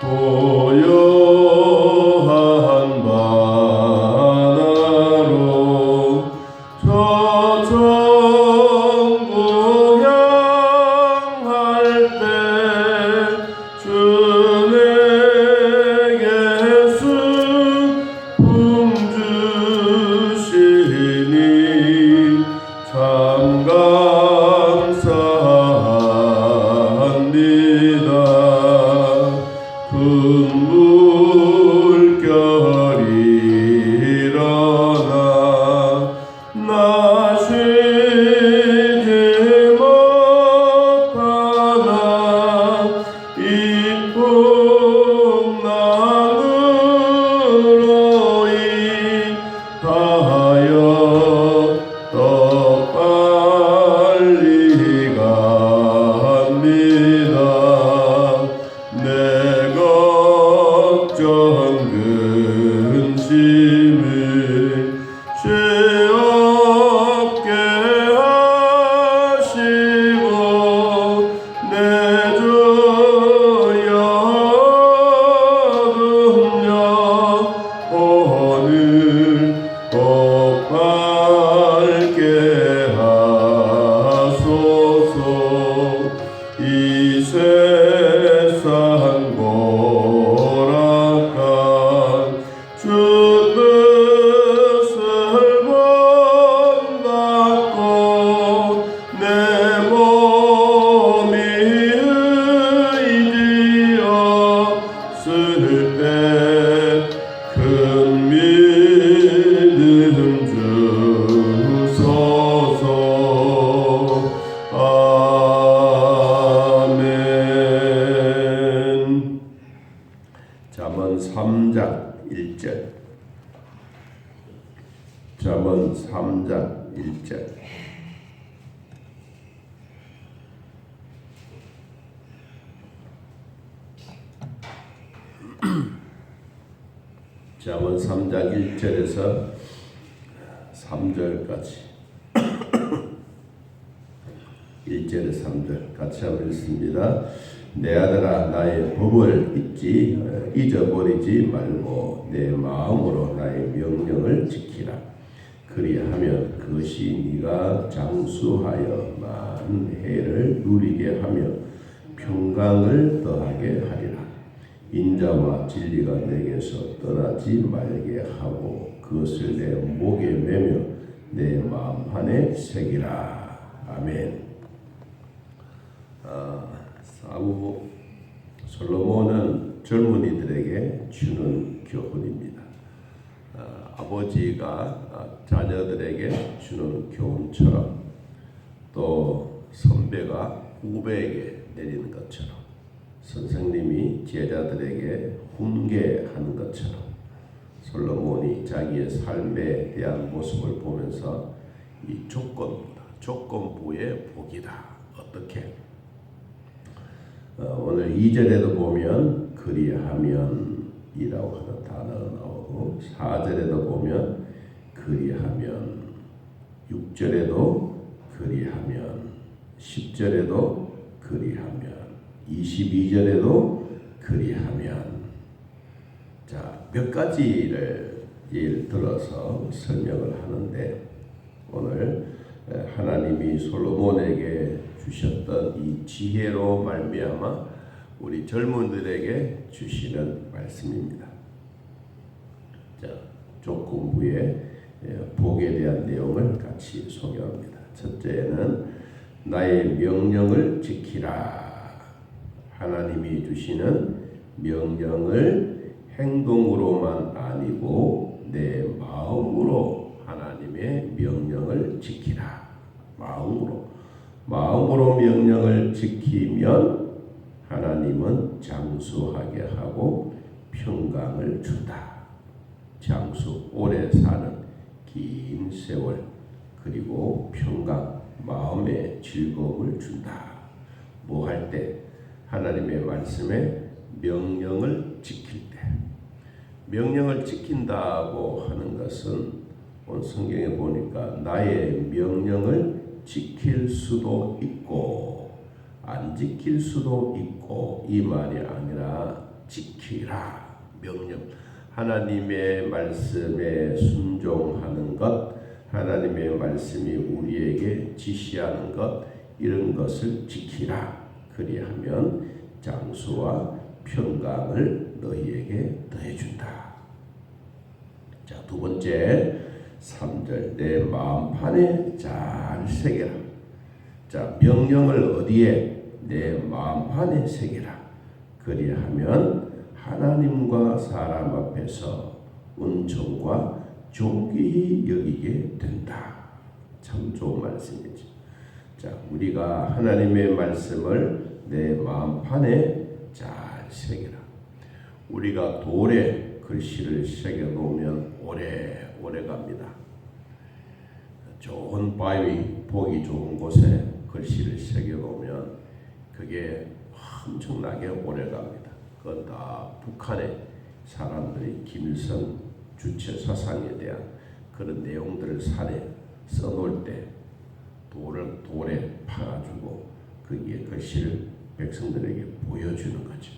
고 잠언 3장 1절에서 3절까지 1절에 3절 같이 한번 읽습니다. 내 아들아 나의 법을 잊지 어, 잊어버리지 말고 내 마음으로 나의 명령을 지키라. 그리하면 그것이 네가 장수하여 많은 해를 누리게 하며 평강을 더하게 하리라. 인자와 진리가 내게서 떠나지 말게 하고 그것을 내 목에 매며 내 마음 안에 새기라. 아멘. 아, 사부 솔로몬은 젊은이들에게 주는 교훈입니다. 아, 아버지가 아, 자녀들에게 주는 교훈처럼 또 선배가 후배에게 내리는 것처럼 선생님이 제자들에게 훈계하는 것처럼 솔로몬이 자기의 삶에 대한 모습을 보면서 이 조건보다 조건부의 복이다. 어떻게? 어, 오늘 2절에도 보면 그리하면이라고 하는 단어가 나오고 4절에도 보면 그리하면 6절에도 그리하면 10절에도 그리하면 22절에도 그리하면 자, 몇 가지를 예를 들어서 설명을 하는데 오늘 에, 하나님이 솔로몬에게 주셨던 이 지혜로 말미암아 우리 젊은들에게 주시는 말씀입니다. 자, 조건부의 에, 복에 대한 내용을 같이 소개합니다. 첫째는 나의 명령을 지키라. 하나님이 주시는 명령을 행동으로만 아니고 내 마음으로 하나님의 명령을 지키라. 마음으로. 마음으로 명령을 지키면 하나님은 장수하게 하고 평강을 준다. 장수, 오래 사는 긴 세월, 그리고 평강, 마음의 즐거움을 준다. 뭐 할 때? 하나님의 말씀에 명령을 지킬 때. 명령을 지킨다고 하는 것은 오늘 성경에 보니까 나의 명령을 지킬 수도 있고 안 지킬 수도 있고 이 말이 아니라 지키라 명령 하나님의 말씀에 순종하는 것 하나님의 말씀이 우리에게 지시하는 것 이런 것을 지키라 그리하면 장수와 평강을 너희에게 더해준다. 자, 두 번째 3절 내 마음판에 잘 새겨라. 자, 명령을 어디에 내 마음판에 새겨라. 그리하면 하나님과 사람 앞에서 은총과 존귀히 여기게 된다. 참 좋은 말씀이죠. 자, 우리가 하나님의 말씀을 내 마음판에 잘 새겨라. 우리가 돌에 글씨를 새겨 놓으면 오래 오래 갑니다. 좋은 바위 보기 좋은 곳에 글씨를 새겨 놓으면 그게 엄청나게 오래 갑니다. 그건 다 북한의 사람들이 김일성 주체 사상에 대한 그런 내용들을 산에 써놓을 때 돌을 돌에 파가지고 거기에 글씨를 백성들에게 보여주는 거죠.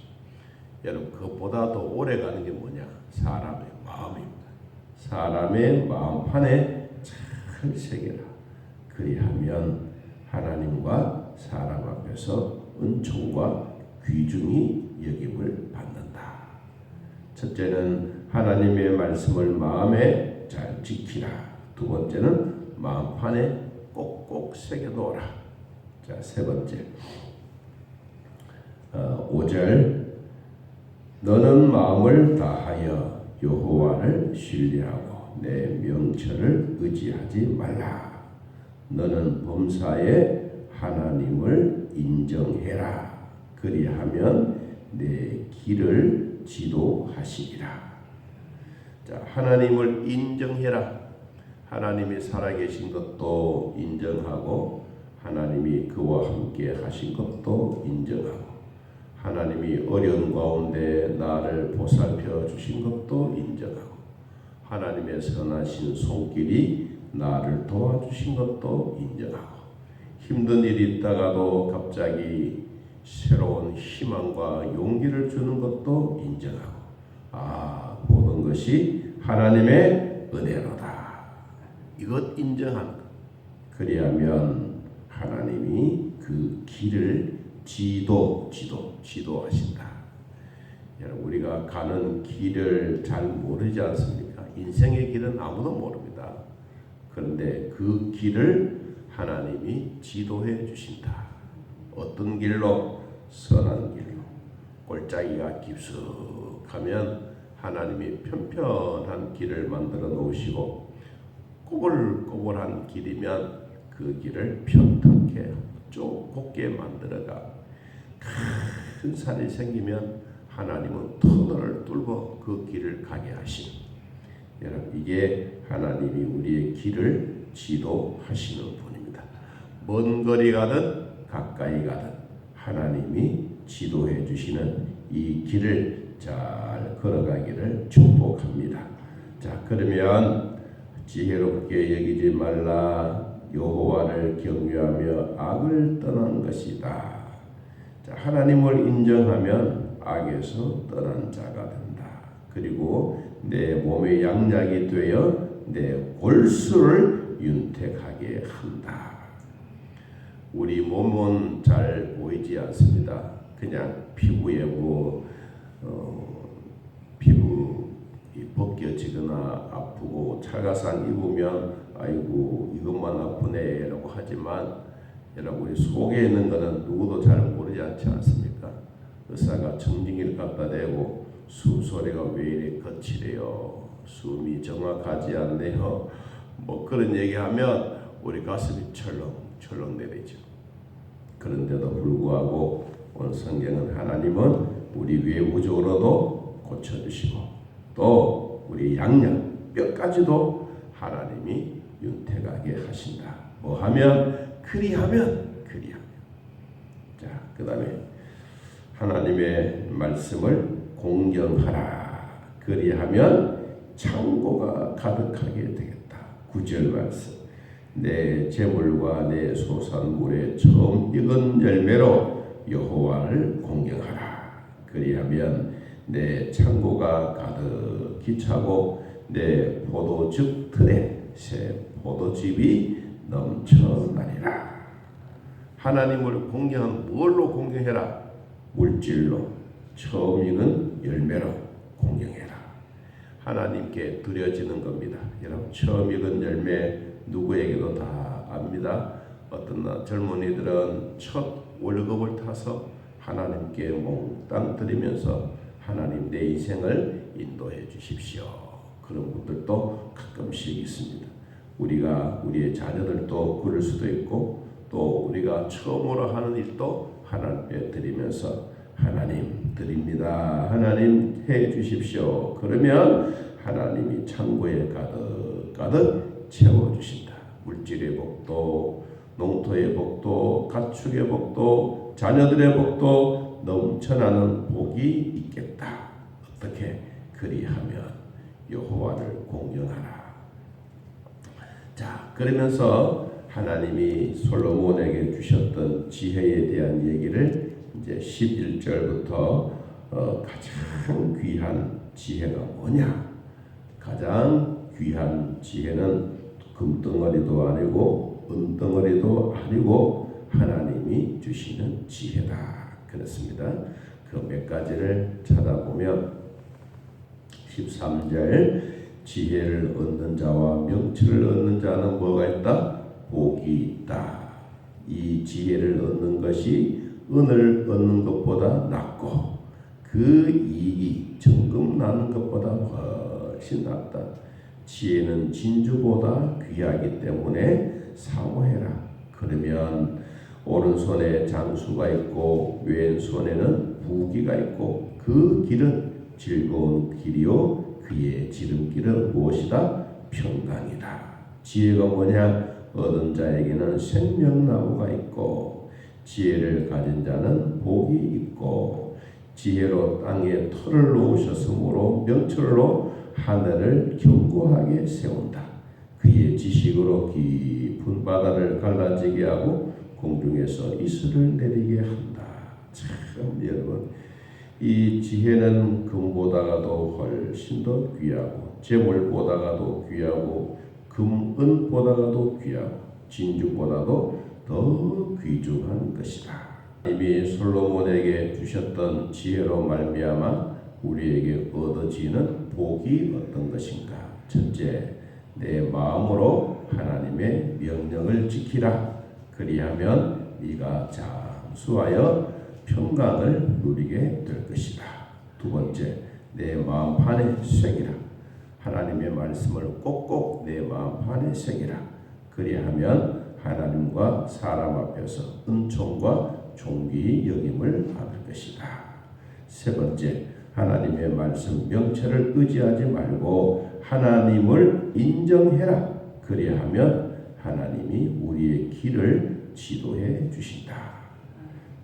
여러분 그것보다도 오래 가는 게 뭐냐? 사람의 마음입니다. 사람의 마음판에 잘 새겨라. 그리하면 하나님과 사람 앞에서 은총과 귀중히 여김을 받는다. 첫째는 하나님의 말씀을 마음에 잘 지키라. 두 번째는 마음판에 꼭꼭 새겨 놓으라. 자, 세 번째. 어, 5절 너는 마음을 다하여 여호와를 신뢰하고 내 명철을 의지하지 말라. 너는 범사에 하나님을 인정해라. 그리하면 내 길을 지도하시리라. 자, 하나님을 인정해라. 하나님이 살아계신 것도 인정하고 하나님이 그와 함께 하신 것도 인정하고 하나님이 어려운 가운데 나를 보살펴 주신 것도 인정하고 하나님의 선하신 손길이 나를 도와주신 것도 인정하고 힘든 일이 있다가도 갑자기 새로운 희망과 용기를 주는 것도 인정하고 아 모든 것이 하나님의 은혜로다. 이것 인정하는 것 그리하면 하나님이 그 길을 지도, 지도, 지도하신다. 우리가 가는 길을 잘 모르지 않습니까? 인생의 길은 아무도 모릅니다. 그런데 그 길을 하나님이 지도해 주신다. 어떤 길로? 선한 길로. 골짜기가 깊숙하면 하나님이 편편한 길을 만들어 놓으시고 꼬불꼬불한 길이면 그 길을 평탄케 쭉 곱게 만들어가 큰 산이 생기면 하나님은 터널을 뚫고 그 길을 가게 하심. 여러분 이게 하나님이 우리의 길을 지도하시는 분입니다. 먼 거리 가든 가까이 가든 하나님이 지도해 주시는 이 길을 잘 걸어가기를 축복합니다. 자 그러면 지혜롭게 여기지 말라 여호와를 경외하며 악을 떠난 것이다. 자, 하나님을 인정하면 악에서 떠난 자가 된다. 그리고 내 몸의 양약이 되어 내 골수를 윤택하게 한다. 우리 몸은 잘 보이지 않습니다. 그냥 피부에 뭐 어, 피부 벗겨지거나 아프고 찰가상 입으면 아이고 이것만 아프네라고 하지만 여러분 우리 속에 있는 것은 누구도 잘 모르지? 의사가 청진기를 갖다 대고 숨 소리가 왜 이리 거칠해요? 숨이 정확하지 않네요. 뭐 그런 얘기하면 우리 가슴이 철렁철렁 내리죠. 그런데도 불구하고 오늘 성경은 하나님은 우리 외부적으로도 고쳐주시고 또 우리 양양 뼈까지도 하나님이 윤택하게 하신다. 뭐 하면 그리하면 그리하면 자 그 다음에 하나님의 말씀을 공경하라. 그리하면 창고가 가득하게 되겠다. 구절 말씀. 내 재물과 내 소산물의 처음 익은 열매로 여호와를 공경하라. 그리하면 내 창고가 가득히 차고 내 포도즙 틀에 새 포도즙이 넘쳐나리라. 하나님을 공경한 뭘로 공경해라? 물질로 처음 익은 열매로 공경해라. 하나님께 드려지는 겁니다. 여러분 처음 익은 열매 누구에게도 다 압니다. 어떤 날 젊은이들은 첫 월급을 타서 하나님께 몽땅 드리면서 하나님 내 인생을 인도해 주십시오. 그런 분들도 가끔씩 있습니다. 우리가 우리의 자녀들도 그럴 수도 있고 또 우리가 처음으로 하는 일도 하나님께 드리면서 하나님 드립니다. 하나님 해 주십시오. 그러면 하나님이 창고에 가득 가득 채워 주신다. 물질의 복도, 농토의 복도, 가축의 복도, 자녀들의 복도 넘쳐나는 복이 있겠다. 어떻게 그리하면 여호와를 공경하라. 자, 그러면서 하나님이 솔로몬에게 주셨던 지혜에 대한 얘기를 이제 11절부터 어, 가장 귀한 지혜가 뭐냐? 가장 귀한 지혜는 금덩어리도 아니고 은덩어리도 아니고 하나님이 주시는 지혜다. 그렇습니다. 그 몇 가지를 찾아보면 13절 지혜를 얻는 자와 명철을 얻는 자는 뭐가 있다? 복이 있다. 이 지혜를 얻는 것이 은을 얻는 것보다 낫고 그 이익이 정금 나는 것보다 훨씬 낫다. 지혜는 진주보다 귀하기 때문에 사모해라. 그러면 오른손에 장수가 있고 왼손에는 부기가 있고 그 길은 즐거운 길이요 그의 지름길은 무엇이다? 평강이다. 지혜가 뭐냐? 얻은 자에게는 생명나무가 있고 지혜를 가진 자는 복이 있고 지혜로 땅에 털을 놓으셨으므로 명철로 하늘을 견고하게 세운다. 그의 지식으로 깊은 바다를 갈라지게 하고 공중에서 이슬을 내리게 한다. 참 여러분 이 지혜는 금보다가도 훨씬 더 귀하고 재물보다가도 귀하고 금, 은보다가도 귀하고 진주보다도 더 귀중한 것이다. 이미 솔로몬에게 주셨던 지혜로 말미암아 우리에게 얻어지는 복이 어떤 것인가? 첫째, 내 마음으로 하나님의 명령을 지키라. 그리하면 네가 장수하여 평강을 누리게 될 것이다. 두 번째, 내 마음판에 새기라. 하나님의 말씀을 꼭꼭 내 마음판에 새기라. 그리하면 하나님과 사람 앞에서 은총과 존귀 여김을 받을 것이다. 세 번째, 하나님의 말씀 명체를 의지하지 말고 하나님을 인정해라. 그리하면 하나님이 우리의 길을 지도해 주신다.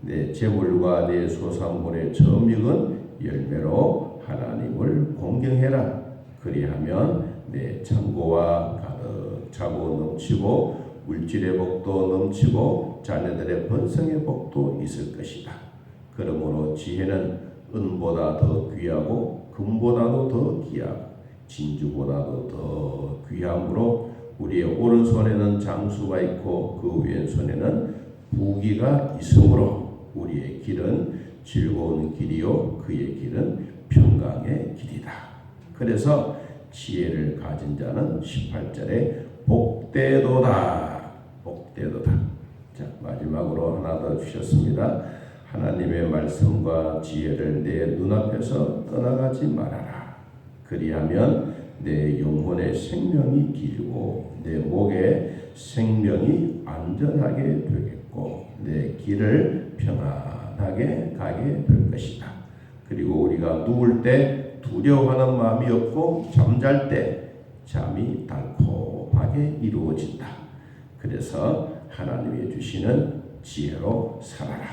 내 재물과 내 소산물의 처음 익은 열매로 하나님을 공경해라. 그리하면 내 창고와 가득 차고 넘치고 물질의 복도 넘치고 자녀들의 번성의 복도 있을 것이다. 그러므로 지혜는 은보다 더 귀하고 금보다도 더 귀하고 진주보다도 더 귀함으로 우리의 오른손에는 장수가 있고 그 왼손에는 부기가 있으므로 우리의 길은 즐거운 길이요 그의 길은 평강의 길이다. 그래서 지혜를 가진 자는 18절에 복되도다. 복되도다. 자, 마지막으로 하나 더 주셨습니다. 하나님의 말씀과 지혜를 내 눈앞에서 떠나가지 말아라. 그리하면 내 영혼의 생명이 길고 내 목의 생명이 안전하게 되겠고 내 길을 평안하게 가게 될 것이다. 그리고 우리가 누울 때 두려워하는 마음이 없고 잠잘 때 잠이 달콤하게 이루어진다. 그래서 하나님이 주시는 지혜로 살아라.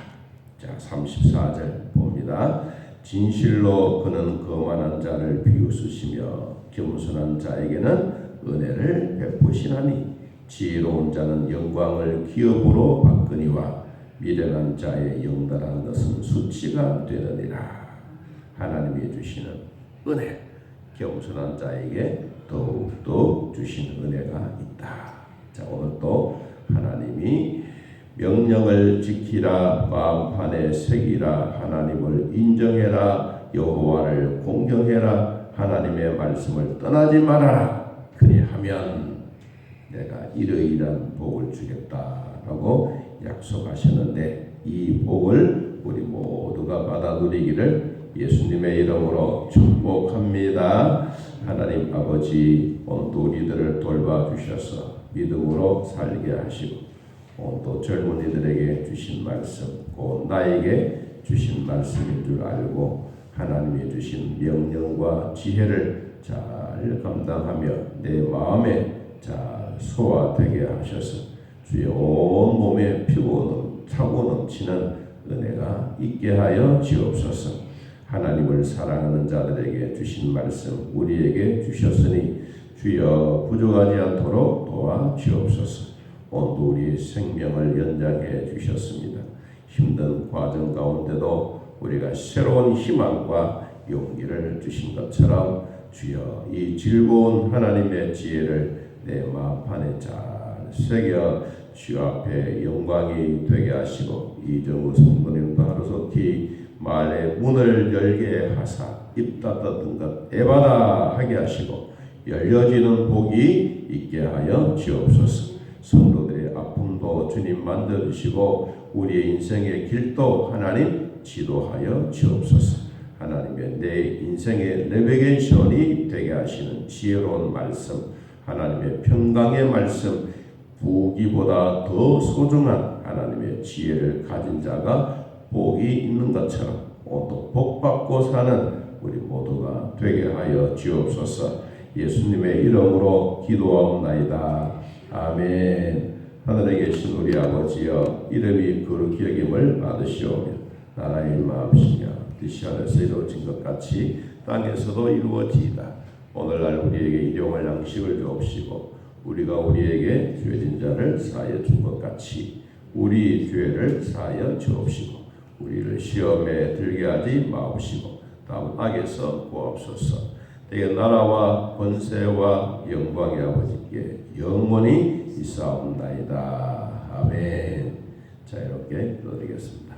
자, 34절 봅니다. 진실로 그는 거만한 자를 비웃으시며 겸손한 자에게는 은혜를 베푸시나니 지혜로운 자는 영광을 기업으로 받거니와 미련한 자의 영달한 것은 수치가 되느니라. 하나님이 주시는 은혜 겸손한 자에게 더욱더 주신 은혜가 있다. 자 오늘 또 하나님이 명령을 지키라 마음판에 새기라 하나님을 인정해라 여호와를 공경해라 하나님의 말씀을 떠나지 말아라 그리하면 내가 이러이러한 복을 주겠다라고 약속하셨는데 이 복을 우리 모두가 받아 누리기를 예수님의 이름으로 축복합니다. 하나님 아버지 오늘도 우리들을 돌봐 주셔서 믿음으로 살게 하시고 오늘도 젊은이들에게 주신 말씀 곧 나에게 주신 말씀인 줄 알고 하나님이 주신 명령과 지혜를 잘 감당하며 내 마음에 잘 소화되게 하셔서 주의 온 몸에 피고 차고 넘치는 은혜가 있게 하여 지옵소서. 하나님을 사랑하는 자들에게 주신 말씀 우리에게 주셨으니 주여 부족하지 않도록 도와 주옵소서. 오늘도 우리의 생명을 연장해 주셨습니다. 힘든 과정 가운데도 우리가 새로운 희망과 용기를 주신 것처럼 주여 이 즐거운 하나님의 지혜를 내 마음판에 잘 새겨 주 앞에 영광이 되게 하시고 이정우 성도님도 하루속히 말의 문을 열게 하사 입 닫았던 것 에바다 하게 하시고 열려지는 복이 있게 하여 주옵소서. 성도들의 아픔도 주님 만들어주시고 우리의 인생의 길도 하나님 지도하여 주옵소서. 하나님의 내 인생의 내비게이션이 되게 하시는 지혜로운 말씀 하나님의 평강의 말씀 부기보다 더 소중한 하나님의 지혜를 가진 자가 복이 있는 것처럼 오늘도 복받고 사는 우리 모두가 되게 하여 주옵소서 예수님의 이름으로 기도하옵나이다. 아멘 하늘에 계신 우리 아버지여 이름이 거룩히 여김을 받으시오며 나라의 마음시며 뜻이 하늘에서 이루어진 것 같이 땅에서도 이루어지이다. 오늘날 우리에게 일용할 양식을 주옵시고 우리가 우리에게 죄진 자를 사하여 준 것 같이 우리 죄를 사하여 주옵시고 우리를 시험에 들게 하지 마옵시고 다음 악에서 구하옵소서. 내게 나라와 권세와 영광의 아버지께 영원히 있사옵나이다. 아멘. 자 이렇게 기도드리겠습니다